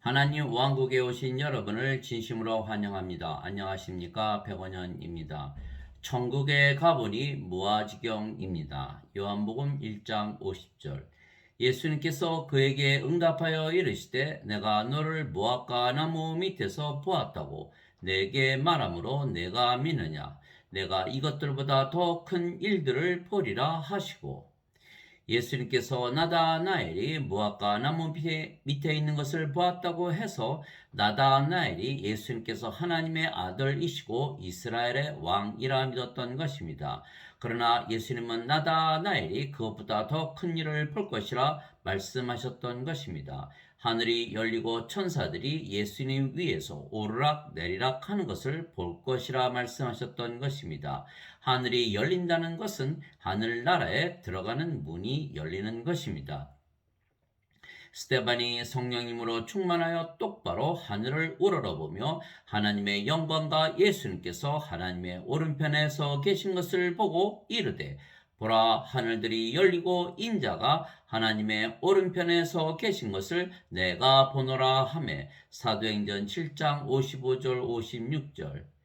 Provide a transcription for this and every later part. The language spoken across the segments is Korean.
하나님 왕국에 오신 여러분을 진심으로 환영합니다. 안녕하십니까? 백원현입니다. 천국에 가보니 무아지경입니다. 요한복음 1장 50절. 예수님께서 그에게 응답하여 이르시되 내가 너를 무화과 나무 밑에서 보았다고 내게 말하므로 내가 믿느냐 내가 이것들보다 더 큰 일들을 보리라 하시고 예수님께서 나다나엘이 무화과 나무 밑에, 있는 것을 보았다고 해서 나다나엘이 예수님께서 하나님의 아들이시고 이스라엘의 왕이라 믿었던 것입니다. 그러나 예수님은 나다나엘이 그것보다 더 큰 일을 볼 것이라 말씀하셨던 것입니다. 하늘이 열리고 천사들이 예수님 위에서 오르락 내리락 하는 것을 볼 것이라 말씀하셨던 것입니다. 하늘이 열린다는 것은 하늘나라에 들어가는 문이 열리는 것입니다. 스테반이 성령님으로 충만하여 똑바로 하늘을 우러러보며 하나님의 영광과 예수님께서 하나님의 오른편에 서 계신 것을 보고 이르되 보라 하늘들이 열리고 인자가 하나님의 오른편에 서 계신 것을 내가 보노라 하매 사도행전 7장 55절 56절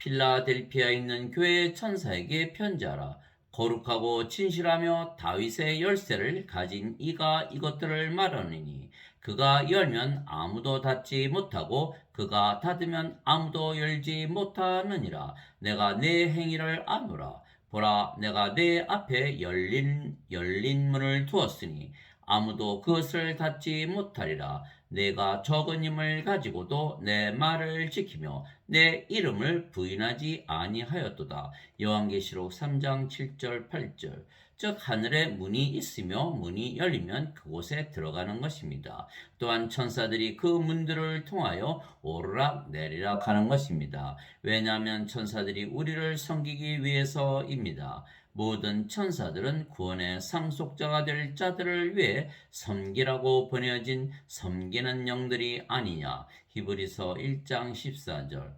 필라델피아에 있는 교회의 천사에게 편지하라. 거룩하고 진실하며 다윗의 열쇠를 가진 이가 이것들을 말하느니 그가 열면 아무도 닫지 못하고 그가 닫으면 아무도 열지 못하느니라. 내가 내 행위를 아노라. 보라 내가 내 앞에 열린 열린 문을 두었으니 아무도 그것을 닫지 못하리라 내가 적은 힘을 가지고도 내 말을 지키며 내 이름을 부인하지 아니하였도다. 요한계시록 3장 7절 8절. 즉 하늘에 문이 있으며 문이 열리면 그곳에 들어가는 것입니다. 또한 천사들이 그 문들을 통하여 오르락 내리락 하는 것입니다. 왜냐하면 천사들이 우리를 섬기기 위해서입니다. 모든 천사들은 구원의 상속자가 될 자들을 위해 섬기라고 보내어진 섬기는 영들이 아니냐. 히브리서 1장 14절.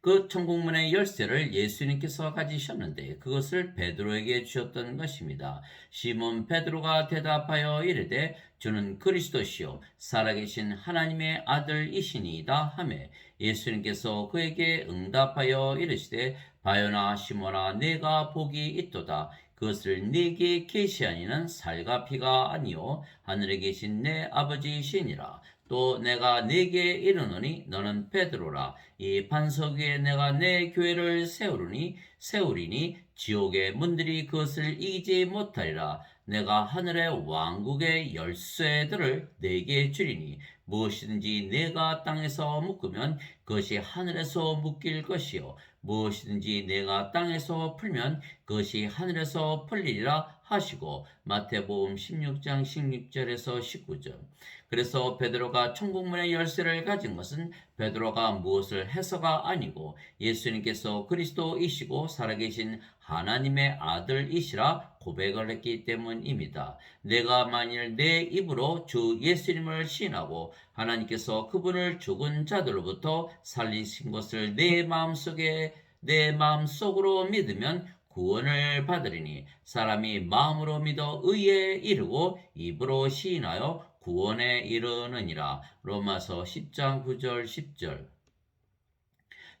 그 천국문의 열쇠를 예수님께서 가지셨는데 그것을 베드로에게 주셨던 것입니다. 시몬 베드로가 대답하여 이르되 주는 그리스도시요 살아계신 하나님의 아들이시니이다 하매 예수님께서 그에게 응답하여 이르시되 바요나 시모나 내가 복이 있도다. 그것을 네게 계시하니는 살과 피가 아니요. 하늘에 계신 내 아버지시니라. 또 내가 네게 이르노니 너는 베드로라. 이 반석 위에 내가 내 교회를 세우리니 세우리니 지옥의 문들이 그것을 이기지 못하리라. 내가 하늘의 왕국의 열쇠들을 네게 주리니 무엇이든지 내가 땅에서 묶으면 그것이 하늘에서 묶일 것이요 무엇이든지 내가 땅에서 풀면 그것이 하늘에서 풀리리라 하시고 마태복음 16장 16절에서 19절 그래서 베드로가 천국문의 열쇠를 가진 것은 베드로가 무엇을 해서가 아니고 예수님께서 그리스도이시고 살아계신 하나님의 아들이시라 고백을 했기 때문입니다. 내가 만일 내 입으로 주 예수님을 시인하고 하나님께서 그분을 죽은 자들로부터 살리신 것을 내 마음속에 내 마음속으로 믿으면 구원을 받으리니 사람이 마음으로 믿어 의에 이르고 입으로 시인하여 구원에 이르느니라. 로마서 10장 9절 10절.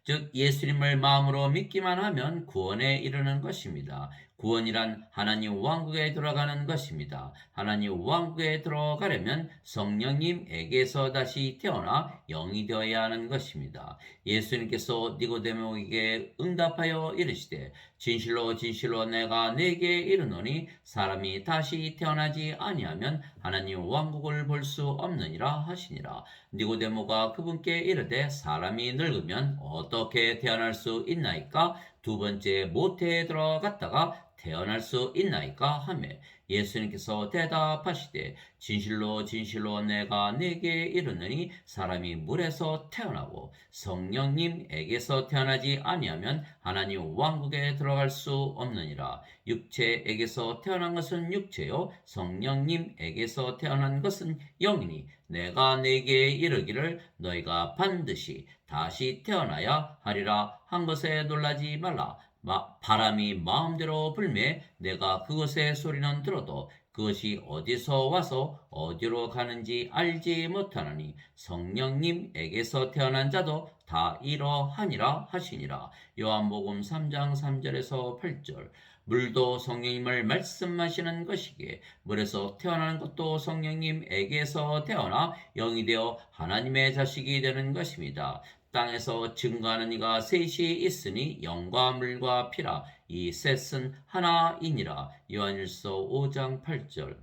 즉 예수님을 마음으로 믿기만 하면 구원에 이르는 것입니다. 구원이란 하나님 왕국에 들어가는 것입니다. 하나님 왕국에 들어가려면 성령님에게서 다시 태어나 영이 되어야 하는 것입니다. 예수님께서 니고데모에게 응답하여 이르시되 진실로 진실로 내가 내게 이르노니 사람이 다시 태어나지 아니하면 하나님 왕국을 볼 수 없느니라 하시니라. 니고데모가 그분께 이르되 사람이 늙으면 어떻게 태어날 수 있나이까? 두 번째 모태에 들어갔다가 태어날 수 있나이까 하매 예수님께서 대답하시되 진실로 진실로 내가 내게 이르느니 사람이 물에서 태어나고 성령님에게서 태어나지 아니하면 하나님 왕국에 들어갈 수 없느니라. 육체에게서 태어난 것은 육체요 성령님에게서 태어난 것은 영이니 내가 내게 이르기를 너희가 반드시 다시 태어나야 하리라. 한 것에 놀라지 말라. 마, 바람이 마음대로 불매 내가 그것의 소리는 들어도 그것이 어디서 와서 어디로 가는지 알지 못하느니 성령님에게서 태어난 자도 다 이러하니라 하시니라. 요한복음 3장 3절에서 8절. 물도 성령님을 말씀하시는 것이기에 물에서 태어나는 것도 성령님에게서 태어나 영이 되어 하나님의 자식이 되는 것입니다. 땅에서 증거하는 이가 셋이 있으니 영과 물과 피라. 이 셋은 하나이니라. 요한일서 5장 8절.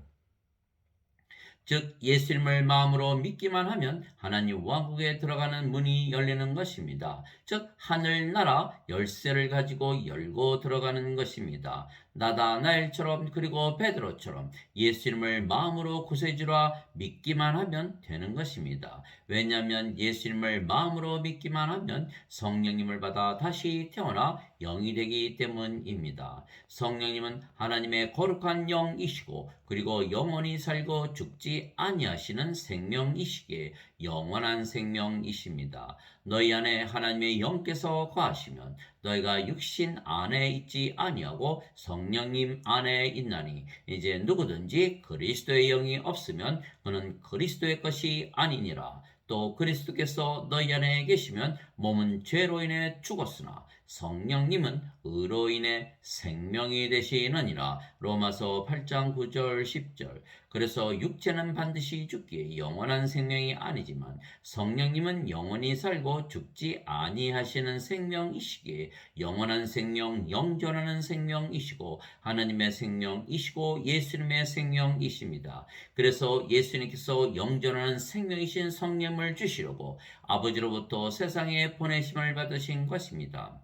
즉 예수님을 마음으로 믿기만 하면 하나님 왕국에 들어가는 문이 열리는 것입니다. 즉 하늘나라 열쇠를 가지고 열고 들어가는 것입니다. 나다나엘처럼 그리고 베드로처럼 예수님을 마음으로 구세주라 믿기만 하면 되는 것입니다. 왜냐하면 예수님을 마음으로 믿기만 하면 성령님을 받아 다시 태어나 영이 되기 때문입니다. 성령님은 하나님의 거룩한 영이시고 그리고 영원히 살고 죽지 아니하시는 생명이시기에 영원한 생명이십니다. 너희 안에 하나님의 영께서 거하시면 너희가 육신 안에 있지 아니하고 성령님 안에 있나니 이제 누구든지 그리스도의 영이 없으면 그는 그리스도의 것이 아니니라. 또 그리스도께서 너희 안에 계시면 몸은 죄로 인해 죽었으나 성령님은 의로 인해 생명이 되시느니라. 로마서 8장 9절 10절. 그래서 육체는 반드시 죽기에 영원한 생명이 아니지만 성령님은 영원히 살고 죽지 아니하시는 생명이시기에 영원한 생명, 영존하는 생명이시고 하나님의 생명이시고 예수님의 생명이십니다. 그래서 예수님께서 영존하는 생명이신 성령을 주시려고 아버지로부터 세상에 보내심을 받으신 것입니다.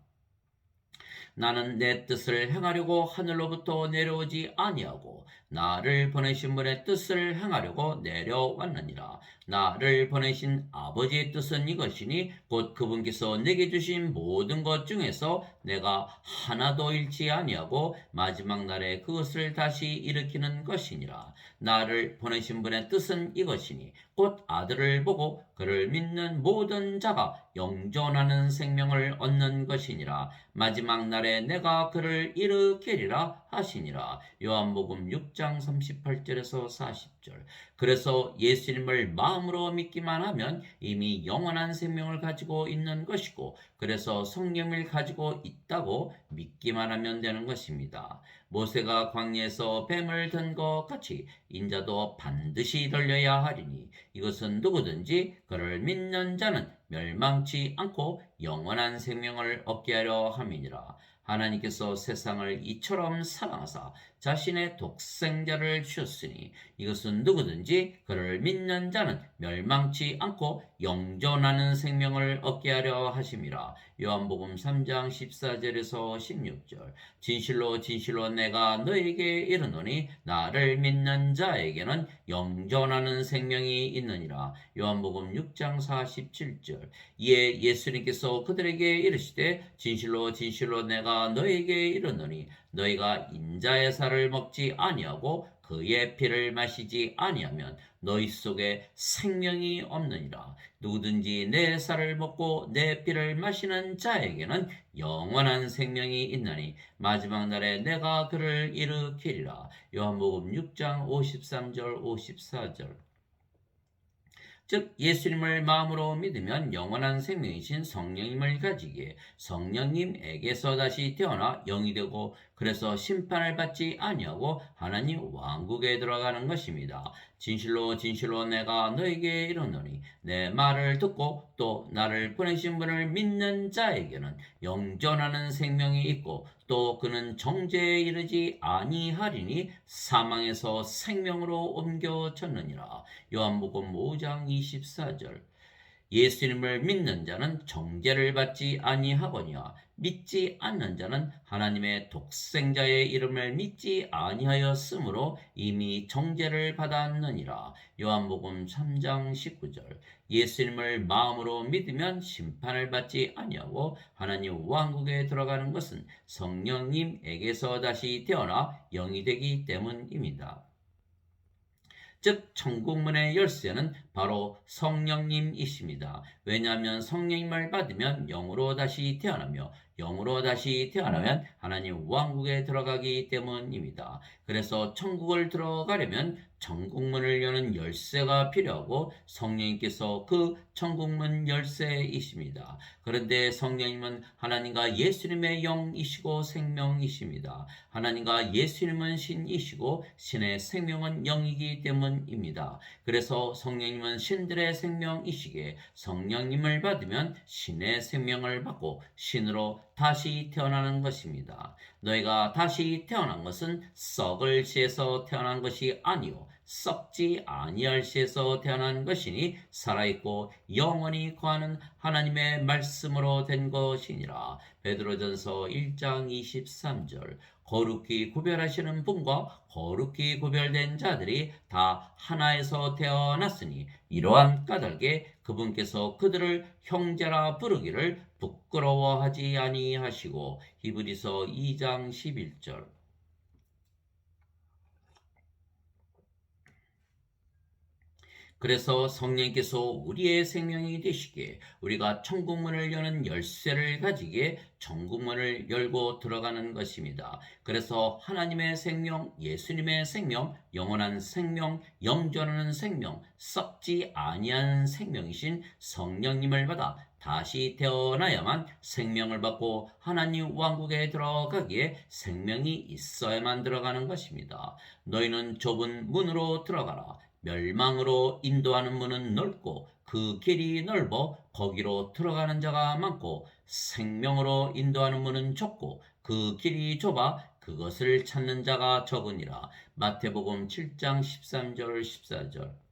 나는 내 뜻을 행하려고 하늘로부터 내려오지 아니하고 나를 보내신 분의 뜻을 행하려고 내려왔느니라. 나를 보내신 아버지의 뜻은 이것이니 곧 그분께서 내게 주신 모든 것 중에서 내가 하나도 잃지 아니하고 마지막 날에 그것을 다시 일으키는 것이니라. 나를 보내신 분의 뜻은 이것이니 곧 아들을 보고 그를 믿는 모든 자가 영존하는 생명을 얻는 것이니라. 마지막 날에 내가 그를 일으키리라 하시니라. 요한복음 6장 38절에서 40절. 그래서 예수님을 마음으로 믿기만 하면 이미 영원한 생명을 가지고 있는 것이고 그래서 성령을 가지고 있다고 믿기만 하면 되는 것입니다. 모세가 광야에서 뱀을 든 것 같이 인자도 반드시 들려야 하리니 이것은 누구든지 그를 믿는 자는 멸망치 않고 영원한 생명을 얻게 하려 함이니라. 하나님께서 세상을 이처럼 사랑하사 자신의 독생자를 주셨으니 이것은 누구든지 그를 믿는 자는 멸망치 않고 영존하는 생명을 얻게 하려 하심이라. 요한복음 3장 14절에서 16절. 진실로 진실로 내가 너에게 이르노니 나를 믿는 자에게는 영존하는 생명이 있느니라. 요한복음 6장 47절. 이에 예수님께서 그들에게 이르시되 진실로 진실로 내가 너에게 이르노니 너희가 인자의 살을 먹지 아니하고 그의 피를 마시지 아니하면 너희 속에 생명이 없느니라. 누구든지 내 살을 먹고 내 피를 마시는 자에게는 영원한 생명이 있나니 마지막 날에 내가 그를 일으키리라. 요한복음 6장 53절 54절. 즉 예수님을 마음으로 믿으면 영원한 생명이신 성령님을 가지기에 성령님에게서 다시 태어나 영이 되고 그래서 심판을 받지 아니하고 하나님 왕국에 들어가는 것입니다. 진실로 진실로 내가 너에게 이르노니 내 말을 듣고 또 나를 보내신 분을 믿는 자에게는 영존하는 생명이 있고 또 그는 정죄에 이르지 아니하리니 사망에서 생명으로 옮겨졌느니라. 요한복음 5장 24절 예수님을 믿는 자는 정죄를 받지 아니하거니와 믿지 않는 자는 하나님의 독생자의 이름을 믿지 아니하였으므로 이미 정죄를 받았느니라. 요한복음 3장 19절. 예수님을 마음으로 믿으면 심판을 받지 아니하고 하나님 왕국에 들어가는 것은 성령님에게서 다시 태어나 영이 되기 때문입니다. 즉 천국문의 열쇠는 바로 성령님이십니다. 왜냐하면 성령님을 받으면 영으로 다시 태어나며 영으로 다시 태어나면 하나님 왕국에 들어가기 때문입니다. 그래서 천국을 들어가려면 천국문을 여는 열쇠가 필요하고 성령님께서 그 천국문 열쇠이십니다. 그런데 성령님은 하나님과 예수님의 영이시고 생명이십니다. 하나님과 예수님은 신이시고 신의 생명은 영이기 때문입니다. 그래서 성령님 은 신들의 생명이시기에 성령님을 받으면 신의 생명을 받고 신으로 다시 태어나는 것입니다. 너희가 다시 태어난 것은 썩을 시에서 태어난 것이 아니요 썩지 아니할 시에서 태어난 것이니 살아있고 영원히 거하는 하나님의 말씀으로 된 것이니라. 베드로전서 1장 23절 거룩히 구별하시는 분과 거룩히 구별된 자들이 다 하나에서 태어났으니 이러한 까닭에 그분께서 그들을 형제라 부르기를 부끄러워하지 아니하시고 히브리서 2장 11절 그래서 성령께서 우리의 생명이 되시기에 우리가 천국문을 여는 열쇠를 가지기에 천국문을 열고 들어가는 것입니다. 그래서 하나님의 생명, 예수님의 생명, 영원한 생명, 영전하는 생명, 썩지 아니한 생명이신 성령님을 받아 다시 태어나야만 생명을 받고 하나님 왕국에 들어가기에 생명이 있어야만 들어가는 것입니다. 너희는 좁은 문으로 들어가라. 멸망으로 인도하는 문은 넓고 그 길이 넓어 거기로 들어가는 자가 많고 생명으로 인도하는 문은 좁고 그 길이 좁아 그것을 찾는 자가 적으니라. 마태복음 7장 13절 14절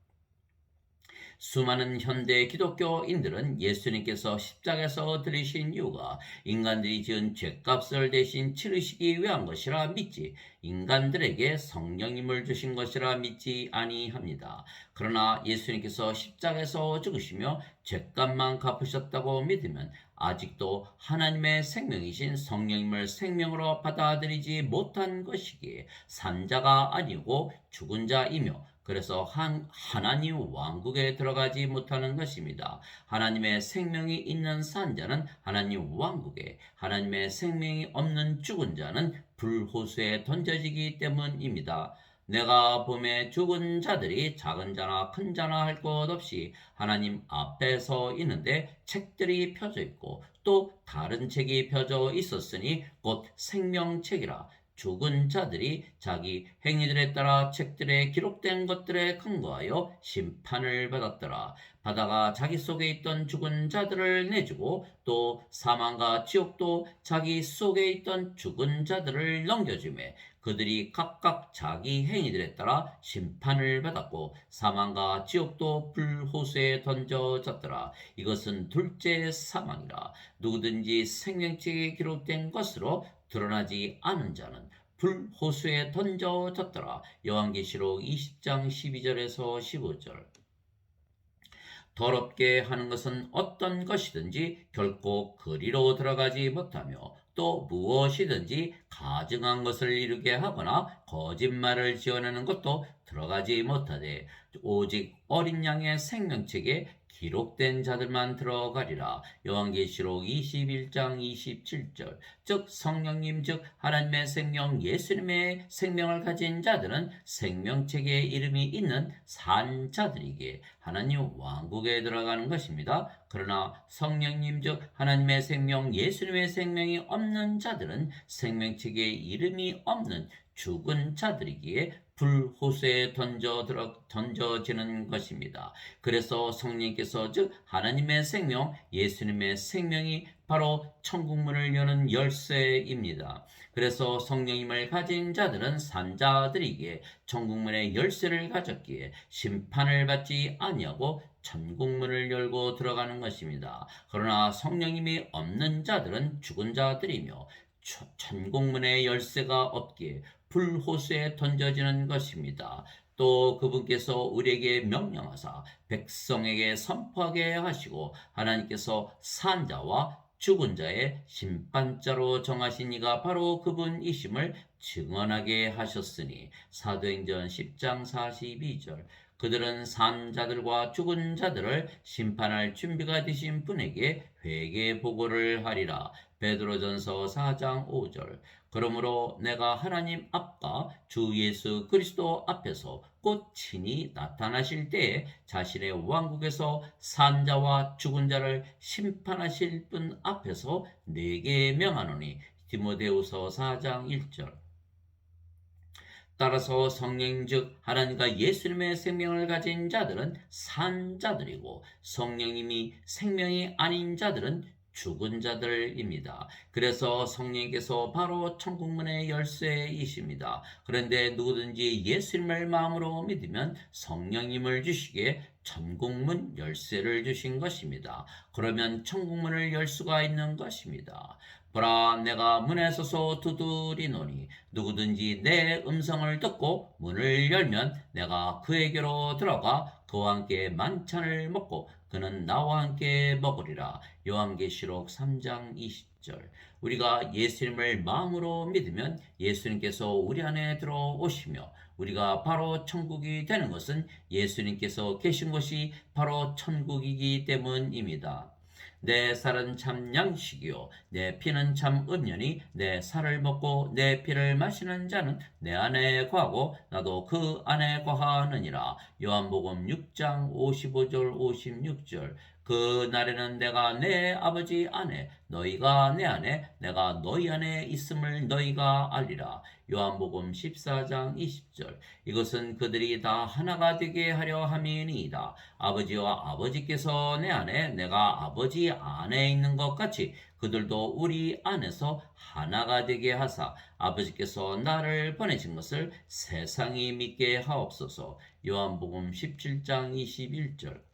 수많은 현대 기독교인들은 예수님께서 십자가에서 들으신 이유가 인간들이 지은 죄값을 대신 치르시기 위한 것이라 믿지 인간들에게 성령님을 주신 것이라 믿지 아니합니다. 그러나 예수님께서 십자가에서 죽으시며 죄값만 갚으셨다고 믿으면 아직도 하나님의 생명이신 성령님을 생명으로 받아들이지 못한 것이기에 산자가 아니고 죽은 자이며 그래서 한, 하나님 왕국에 들어가지 못하는 것입니다. 하나님의 생명이 있는 산자는 하나님 왕국에, 하나님의 생명이 없는 죽은 자는 불호수에 던져지기 때문입니다. 내가 봄에 죽은 자들이 작은 자나 큰 자나 할 것 없이 하나님 앞에 서 있는데 책들이 펴져 있고 또 다른 책이 펴져 있었으니 곧 생명책이라 죽은 자들이 자기 행위들에 따라 책들에 기록된 것들에 근거하여 심판을 받았더라. 바다가 자기 속에 있던 죽은 자들을 내주고 또 사망과 지옥도 자기 속에 있던 죽은 자들을 넘겨주매 그들이 각각 자기 행위들에 따라 심판을 받았고 사망과 지옥도 불호수에 던져졌더라. 이것은 둘째 사망이라. 누구든지 생명책에 기록된 것으로 드러나지 않은 자는 불호수에 던져졌더라. 요한계시록 20장 12절에서 15절. 더럽게 하는 것은 어떤 것이든지 결코 그리로 들어가지 못하며 또 무엇이든지 가증한 것을 이루게 하거나 거짓말을 지어내는 것도 들어가지 못하되 오직 어린 양의 생명책에 기록된 자들만 들어가리라. 요한계시록 21장 27절. 즉 성령님 즉 하나님의 생명 예수님의 생명을 가진 자들은 생명책에 이름이 있는 산 자들이기에 하나님 왕국에 들어가는 것입니다. 그러나 성령님 즉 하나님의 생명 예수님의 생명이 없는 자들은 생명책에 이름이 없는 죽은 자들이기에 불호수에 던져 들어 던져지는 것입니다. 그래서 성령께서 즉 하나님의 생명, 예수님의 생명이 바로 천국문을 여는 열쇠입니다. 그래서 성령님을 가진 자들은 산자들이기에 천국문의 열쇠를 가졌기에 심판을 받지 아니하고 천국문을 열고 들어가는 것입니다. 그러나 성령님이 없는 자들은 죽은 자들이며 천국문의 열쇠가 없기에 불호수에 던져지는 것입니다. 또 그분께서 우리에게 명령하사 백성에게 선포하게 하시고 하나님께서 산자와 죽은 자의 심판자로 정하신 이가 바로 그분이심을 증언하게 하셨으니 사도행전 10장 42절 그들은 산 자들과 죽은 자들을 심판할 준비가 되신 분에게 회개 보고를 하리라 베드로전서 4장 5절. 그러므로 내가 하나님 앞과 주 예수 그리스도 앞에서 곧 친히 나타나실 때에 자신의 왕국에서 산 자와 죽은 자를 심판하실 분 앞에서 내게 명하노니 디모데후서 4장 1절. 따라서 성령 즉 하나님과 예수님의 생명을 가진 자들은 산 자들이고 성령님이 생명이 아닌 자들은 죽은 자들입니다. 그래서 성령께서 바로 천국문의 열쇠이십니다. 그런데 누구든지 예수님을 마음으로 믿으면 성령님을 주시기에 천국문 열쇠를 주신 것입니다. 그러면 천국문을 열 수가 있는 것입니다. 보라 내가 문에 서서 두드리노니 누구든지 내 음성을 듣고 문을 열면 내가 그에게로 들어가 그와 함께 만찬을 먹고 그는 나와 함께 먹으리라 요한계시록 3장 20절 우리가 예수님을 마음으로 믿으면 예수님께서 우리 안에 들어오시며 우리가 바로 천국이 되는 것은 예수님께서 계신 곳이 바로 천국이기 때문입니다. 내 살은 참 양식이요. 내 피는 참 음료니 내 살을 먹고 내 피를 마시는 자는 내 안에 거하고 나도 그 안에 거하느니라. 요한복음 6장 55절 56절. 그 날에는 내가 내 아버지 안에 너희가 내 안에 내가 너희 안에 있음을 너희가 알리라 요한복음 14장 20절. 이것은 그들이 다 하나가 되게 하려 함이니이다. 아버지와 아버지께서 내 안에 내가 아버지 안에 있는 것 같이 그들도 우리 안에서 하나가 되게 하사 아버지께서 나를 보내신 것을 세상이 믿게 하옵소서. 요한복음 17장 21절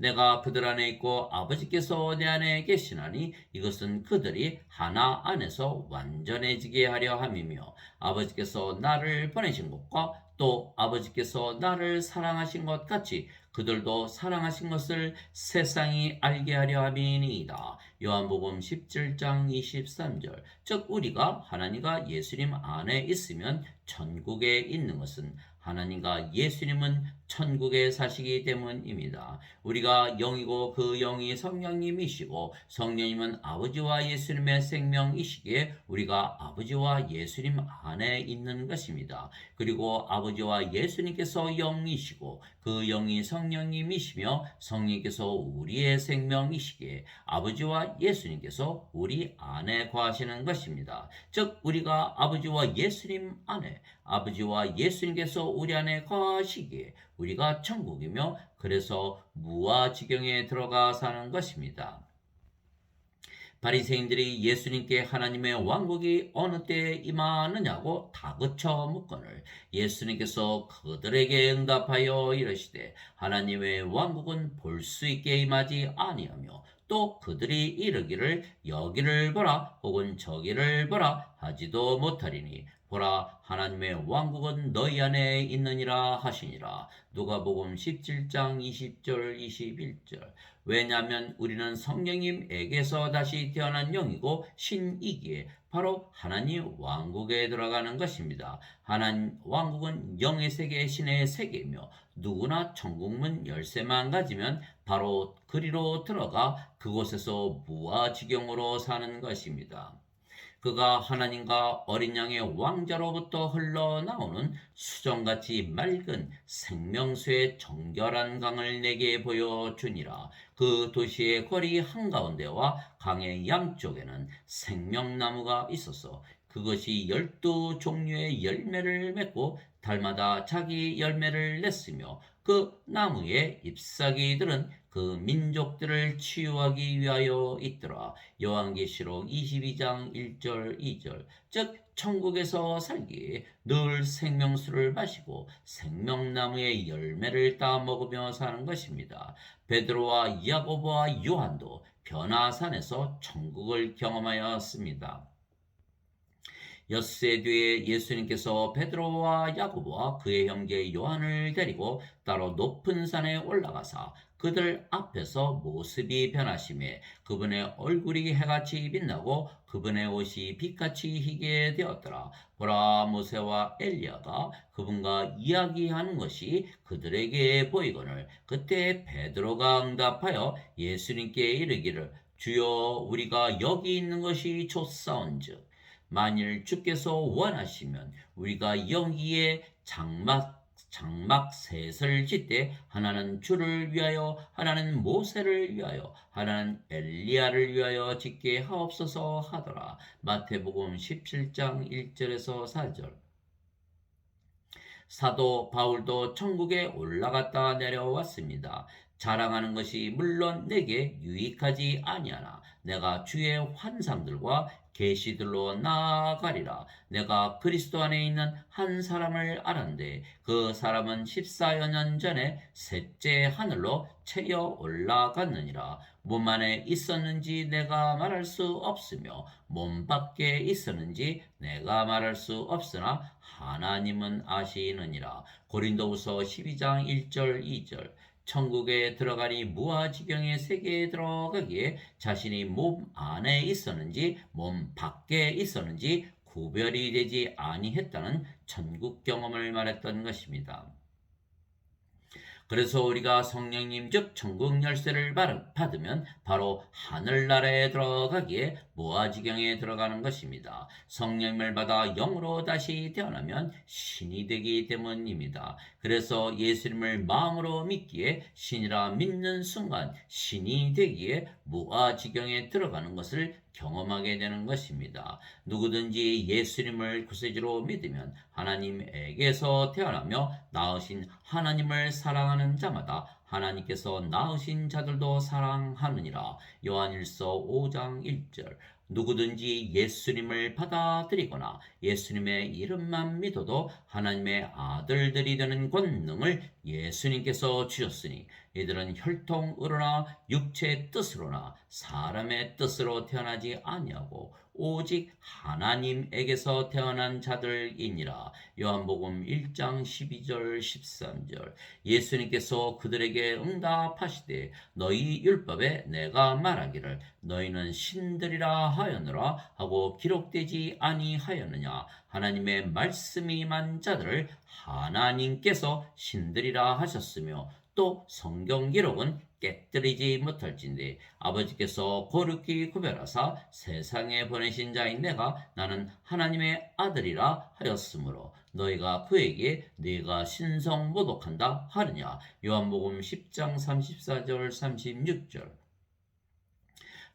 내가 그들 안에 있고 아버지께서 내 안에 계시나니 이것은 그들이 하나 안에서 완전해지게 하려 함이며 아버지께서 나를 보내신 것과 또 아버지께서 나를 사랑하신 것 같이 그들도 사랑하신 것을 세상이 알게 하려 함이니이다. 요한복음 17장 23절. 즉 우리가 하나님과 예수님 안에 있으면 천국에 있는 것은 하나님과 예수님은 천국에 사시기 때문입니다. 우리가 영이고 그 영이 성령님이시고 성령님은 아버지와 예수님의 생명이시기에 우리가 아버지와 예수님 안에 있는 것입니다. 그리고 아버지와 예수님께서 영이시고 그 영이 성령님이시며 성령께서 우리의 생명이시기에 아버지와 예수님께서 우리 안에 거하시는 것입니다. 즉 우리가 아버지와 예수님 안에 아버지와 예수님께서 우리 안에 거하시기에 우리가 천국이며 그래서 무아지경에 들어가 사는 것입니다. 바리새인들이 예수님께 하나님의 왕국이 어느 때에 임하느냐고 다그쳐 묻거늘 예수님께서 그들에게 응답하여 이르시되 하나님의 왕국은 볼 수 있게 임하지 아니하며 또 그들이 이르기를 여기를 보라 혹은 저기를 보라 하지도 못하리니 보라 하나님의 왕국은 너희 안에 있느니라 하시니라 누가복음 17장 20절 21절 왜냐하면 우리는 성령님에게서 다시 태어난 영이고 신이기에 바로 하나님 왕국에 들어가는 것입니다. 하나님 왕국은 영의 세계 신의 세계이며 누구나 천국문 열쇠만 가지면 바로 그리로 들어가 그곳에서 무아지경으로 사는 것입니다. 그가 하나님과 어린 양의 왕자로부터 흘러나오는 수정같이 맑은 생명수의 정결한 강을 내게 보여주니라. 그 도시의 거리 한가운데와 강의 양쪽에는 생명나무가 있어서 그것이 열두 종류의 열매를 맺고 달마다 자기 열매를 냈으며 그 나무의 잎사귀들은 그 민족들을 치유하기 위하여 있더라. 요한계시록 22장 1절 2절. 즉 천국에서 살기 늘 생명수를 마시고 생명나무의 열매를 따 먹으며 사는 것입니다. 베드로와 야고보와 요한도 변화산에서 천국을 경험하였습니다. 엿새 뒤에 예수님께서 베드로와 야고보와 그의 형제 요한을 데리고 따로 높은 산에 올라가사 그들 앞에서 모습이 변하심에 그분의 얼굴이 해같이 빛나고 그분의 옷이 빛같이 희게 되었더라. 보라 모세와 엘리야가 그분과 이야기하는 것이 그들에게 보이거늘 그때 베드로가 응답하여 예수님께 이르기를 주여 우리가 여기 있는 것이 좋사온즉 만일 주께서 원하시면 우리가 여기에 장막 장막 셋을 짓되 하나는 주를 위하여 하나는 모세를 위하여 하나는 엘리야를 위하여 짓게 하옵소서 하더라 마태복음 17장 1절에서 4절 사도 바울도 천국에 올라갔다 내려왔습니다. 자랑하는 것이 물론 내게 유익하지 아니하나 내가 주의 환상들과 계시들로 나아가리라. 내가 그리스도 안에 있는 한 사람을 알았는데 그 사람은 14여 년 전에 셋째 하늘로 체려 올라갔느니라. 몸 안에 있었는지 내가 말할 수 없으며 몸 밖에 있었는지 내가 말할 수 없으나 하나님은 아시느니라. 고린도후서 12장 1절 2절 천국에 들어가니 무아지경의 세계에 들어가기에 자신이 몸 안에 있었는지 몸 밖에 있었는지 구별이 되지 아니했다는 천국 경험을 말했던 것입니다. 그래서 우리가 성령님 즉 천국 열쇠를 받으면 바로 하늘나라에 들어가기에 무아지경에 들어가는 것입니다. 성령을 받아 영으로 다시 태어나면 신이 되기 때문입니다. 그래서 예수님을 마음으로 믿기에 신이라 믿는 순간 신이 되기에 무아지경에 들어가는 것을 경험하게 되는 것입니다. 누구든지 예수님을 구세주로 믿으면 하나님에게서 태어나며 낳으신 하나님을 사랑하는 자마다 하나님께서 낳으신 자들도 사랑하느니라. 요한일서 5장 1절. 누구든지 예수님을 받아들이거나 예수님의 이름만 믿어도 하나님의 아들들이 되는 권능을 예수님께서 주셨으니 이들은 혈통으로나 육체의 뜻으로나 사람의 뜻으로 태어나지 아니하고 오직 하나님에게서 태어난 자들이니라. 요한복음 1장 12절 13절. 예수님께서 그들에게 응답하시되 너희 율법에 내가 말하기를 너희는 신들이라 하였느라 하고 기록되지 아니하였느냐 하나님의 말씀이 만 자들을 하나님께서 신들이라 하셨으며 또 성경 기록은 깨뜨리지 못할진데 아버지께서 거룩히 구별하사 세상에 보내신 자인 내가 나는 하나님의 아들이라 하였으므로 너희가 그에게 네가 신성 모독한다 하느냐? 요한복음 10장 34절 36절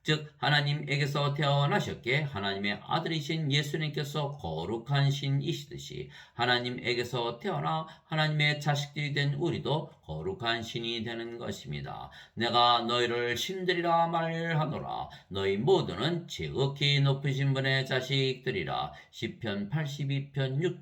즉 하나님에게서 태어나셨기에 하나님의 아들이신 예수님께서 거룩한 신이시듯이 하나님에게서 태어나 하나님의 자식들이 된 우리도 거룩한 신이 되는 것입니다. 내가 너희를 신들이라 말하노라 너희 모두는 지극히 높으신 분의 자식들이라 시편 82편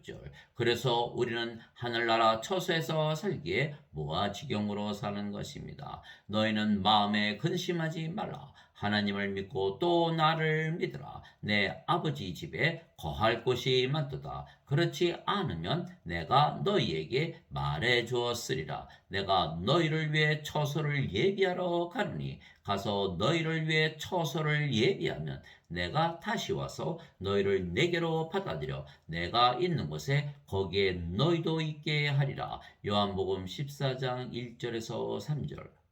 6절 그래서 우리는 하늘나라 처소에서 살기에 무아지경으로 사는 것입니다. 너희는 마음에 근심하지 말라 하나님을 믿고 또 나를 믿으라. 내 아버지 집에 거할 곳이 많도다. 그렇지 않으면 내가 너희에게 말해 주었으리라. 내가 너희를 위해 처소를 예비하러 가느니 가서 너희를 위해 처소를 예비하면 내가 다시 와서 너희를 내게로 받아들여 내가 있는 곳에 거기에 너희도 있게 하리라. 요한복음 14장 1절에서 3절.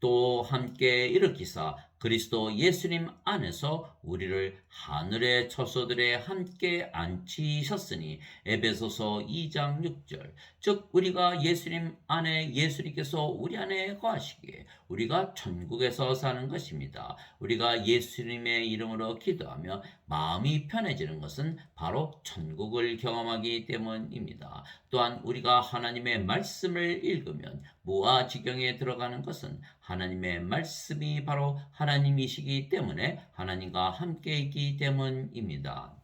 또 함께 일으키사 그리스도 예수님 안에서 우리를 하늘의 처소들에 함께 앉히셨으니 에베소서 2장 6절 즉 우리가 예수님 안에 예수님께서 우리 안에 거하시기에 우리가 천국에서 사는 것입니다. 우리가 예수님의 이름으로 기도하며 마음이 편해지는 것은 바로 천국을 경험하기 때문입니다. 또한 우리가 하나님의 말씀을 읽으면 무아지경에 들어가는 것은 하나님의 말씀이 바로 하나님이시기 때문에 하나님과 함께 있기 때문입니다.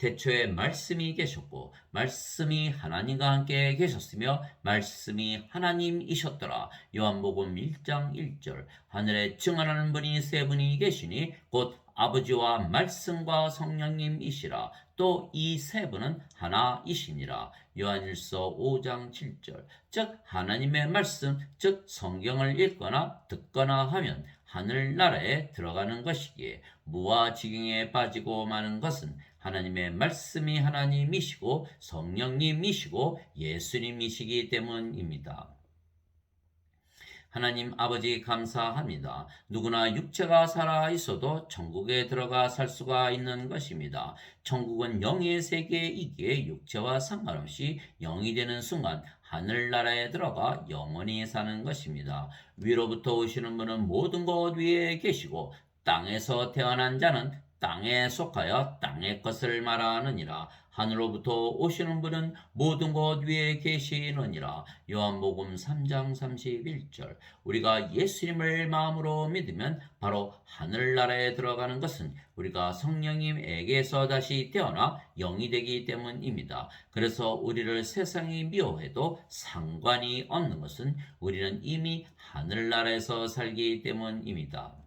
태초에 말씀이 계셨고 말씀이 하나님과 함께 계셨으며 말씀이 하나님이셨더라. 요한복음 1장 1절 하늘에 증언하는 분이 세 분이 계시니 곧 아버지와 말씀과 성령님이시라. 또 이 세 분은 하나이시니라. 요한일서 5장 7절. 즉 하나님의 말씀, 즉 성경을 읽거나 듣거나 하면 하늘나라에 들어가는 것이기에 무아지경에 빠지고 마는 것은 하나님의 말씀이 하나님이시고 성령님이시고 예수님이시기 때문입니다. 하나님 아버지 감사합니다. 누구나 육체가 살아 있어도 천국에 들어가 살 수가 있는 것입니다. 천국은 영의 세계이기에 육체와 상관없이 영이 되는 순간 하늘나라에 들어가 영원히 사는 것입니다. 위로부터 오시는 분은 모든 것 위에 계시고 땅에서 태어난 자는 땅에 속하여 땅의 것을 말하느니라. 하늘로부터 오시는 분은 모든 것 위에 계시느니라. 요한복음 3장 31절. 우리가 예수님을 마음으로 믿으면 바로 하늘나라에 들어가는 것은 우리가 성령님에게서 다시 태어나 영이 되기 때문입니다. 그래서 우리를 세상이 미워해도 상관이 없는 것은 우리는 이미 하늘나라에서 살기 때문입니다.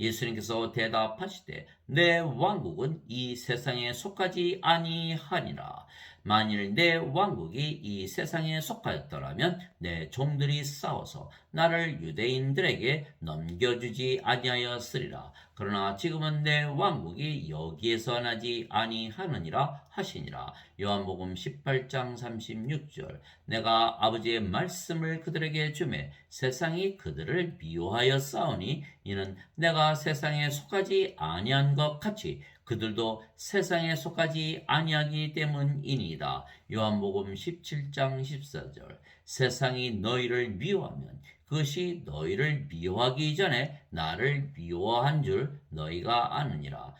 예수님께서 대답하시되 내 왕국은 이 세상에 속하지 아니하니라. 만일 내 왕국이 이 세상에 속하였더라면 내 종들이 싸워서 나를 유대인들에게 넘겨주지 아니하였으리라. 그러나 지금은 내 왕국이 여기에서 나지 아니하느니라 하시니라. 요한복음 18장 36절. 내가 아버지의 말씀을 그들에게 주매 세상이 그들을 미워하여 싸우니 이는 내가 세상에 속하지 아니한 것 같이 그들도 세상에 속하지 아니하기 때문이니이다. 요한복음 17장 14절. 세상이 너희를 미워하면 그것이 너희를 미워하기 전에 나를 미워한 줄 너희가 아느니라.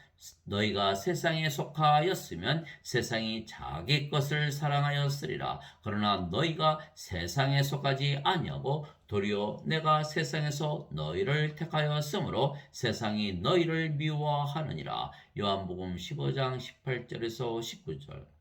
너희가 세상에 속하였으면 세상이 자기 것을 사랑하였으리라. 그러나 너희가 세상에 속하지 아니하고 도리어 내가 세상에서 너희를 택하였으므로 세상이 너희를 미워하느니라. 요한복음 15장 18절에서 19절.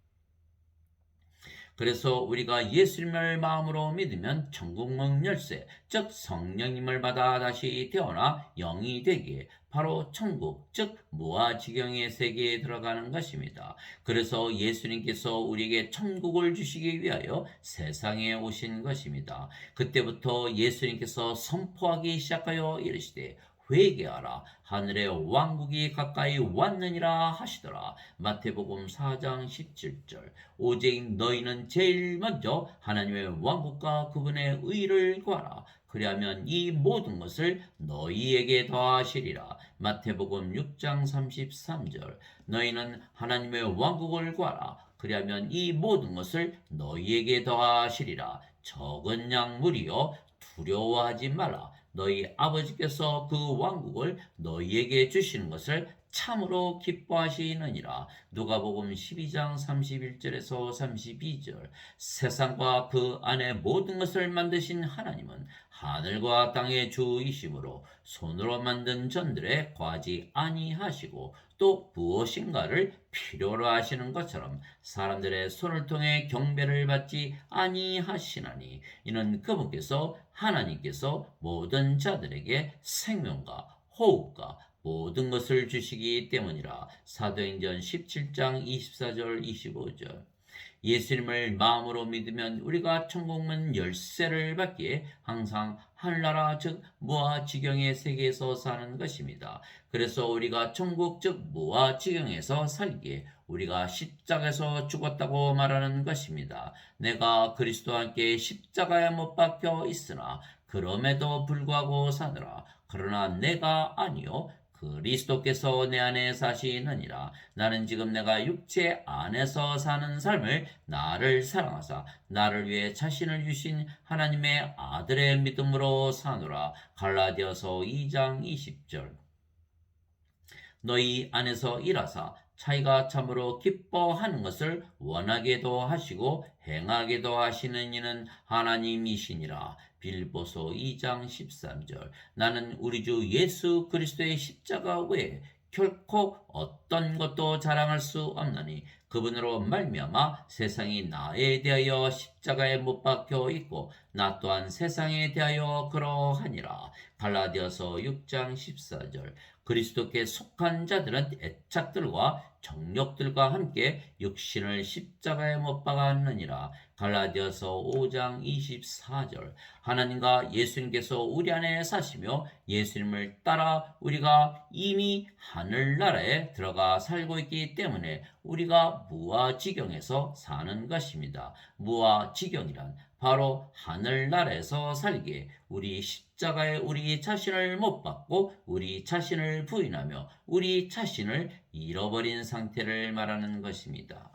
그래서 우리가 예수님을 마음으로 믿으면 천국문 열쇠, 즉 성령님을 받아 다시 태어나 영이 되기에 바로 천국, 즉 무아지경의 세계에 들어가는 것입니다. 그래서 예수님께서 우리에게 천국을 주시기 위하여 세상에 오신 것입니다. 그때부터 예수님께서 선포하기 시작하여 이르시되 회개하라. 하늘의 왕국이 가까이 왔느니라 하시더라. 마태복음 4장 17절. 오직 너희는 제일 먼저 하나님의 왕국과 그분의 의를 구하라. 그리하면 이 모든 것을 너희에게 더하시리라. 마태복음 6장 33절. 너희는 하나님의 왕국을 구하라. 그리하면 이 모든 것을 너희에게 더하시리라. 적은 양물이여 두려워하지 말라 너희 아버지께서 그 왕국을 너희에게 주시는 것을 참으로 기뻐하시느니라. 누가복음 12장 31절에서 32절. 세상과 그 안에 모든 것을 만드신 하나님은 하늘과 땅의 주이심으로 손으로 만든 전들에 과지 아니하시고 또 무엇인가를 필요로 하시는 것처럼 사람들의 손을 통해 경배를 받지 아니하시나니 이는 그분께서 하나님께서 모든 자들에게 생명과 호흡과 모든 것을 주시기 때문이라. 사도행전 17장 24절 25절. 예수님을 마음으로 믿으면 우리가 천국문 열쇠를 받기에 항상 하늘나라 즉 무아지경의 세계에서 사는 것입니다. 그래서 우리가 천국 즉 무아지경에서 살기에 우리가 십자가에서 죽었다고 말하는 것입니다. 내가 그리스도와 함께 십자가에 못 박혀 있으나 그럼에도 불구하고 사느라 그러나 내가 아니요 그리스도께서 내 안에 사시느니라. 나는 지금 내가 육체 안에서 사는 삶을 나를 사랑하사 나를 위해 자신을 주신 하나님의 아들의 믿음으로 사노라. 갈라디아서 2장 20절. 너희 안에서 일하사 차이가 참으로 기뻐하는 것을 원하게도 하시고 행하게도 하시는 이는 하나님이시니라. 빌보소 2장 13절. 나는 우리 주 예수 그리스도의 십자가 외에 결코 어떤 것도 자랑할 수 없나니 그분으로 말미암아 세상이 나에 대하여 십자가에 못 박혀 있고 나 또한 세상에 대하여 그러하니라. 갈라디아서 6장 14절 그리스도께 속한 자들은 애착들과 정력들과 함께 육신을 십자가에 못 박았느니라. 갈라디아서 5장 24절. 하나님과 예수님께서 우리 안에 사시며 예수님을 따라 우리가 이미 하늘나라에 들어가 살고 있기 때문에 우리가 무아지경에서 사는 것입니다. 무아지경이란 바로 하늘나라에서 살기에 우리 십자가에 우리 자신을 못 받고 우리 자신을 부인하며 우리 자신을 잃어버린 상태를 말하는 것입니다.